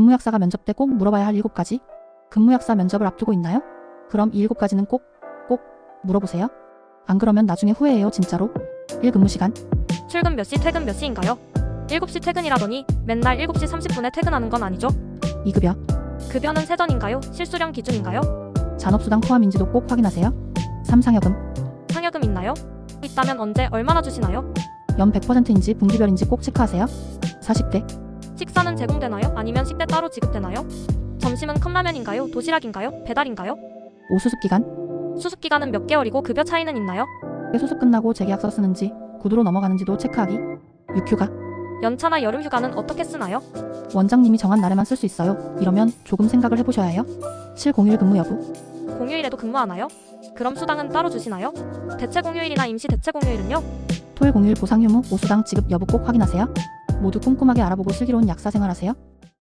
근무약사가 면접 때 꼭 물어봐야 할 7가지? 근무약사 면접을 앞두고 있나요? 그럼 이 7가지는 꼭, 꼭 물어보세요. 안 그러면 나중에 후회해요, 진짜로. 1. 근무 시간. 출근 몇 시, 퇴근 몇 시인가요? 7시 퇴근이라더니 맨날 7시 30분에 퇴근하는 건 아니죠? 2. 급여. 급여는 세전인가요? 실수령 기준인가요? 잔업수당 포함인지도 꼭 확인하세요. 3. 상여금. 상여금 있나요? 있다면 언제 얼마나 주시나요? 연 100%인지 분기별인지 꼭 체크하세요. 40대. 식사는 제공되나요? 아니면 식대 따로 지급되나요? 점심은 컵라면인가요? 도시락인가요? 배달인가요? 5. 수습 기간. 수습 기간은 몇 개월이고 급여 차이는 있나요? 수습 끝나고 재계약서 쓰는지, 구두로 넘어가는지도 체크하기. 6. 휴가. 연차나 여름 휴가는 어떻게 쓰나요? 원장님이 정한 날에만 쓸 수 있어요. 이러면 조금 생각을 해보셔야 해요. 7. 공휴일 근무 여부. 공휴일에도 근무하나요? 그럼 수당은 따로 주시나요? 대체 공휴일이나 임시 대체 공휴일은요? 토일 공휴일 보상 휴무, 오수당 지급 여부 꼭 확인하세요. 모두 꼼꼼하게 알아보고 슬기로운 약사 생활하세요.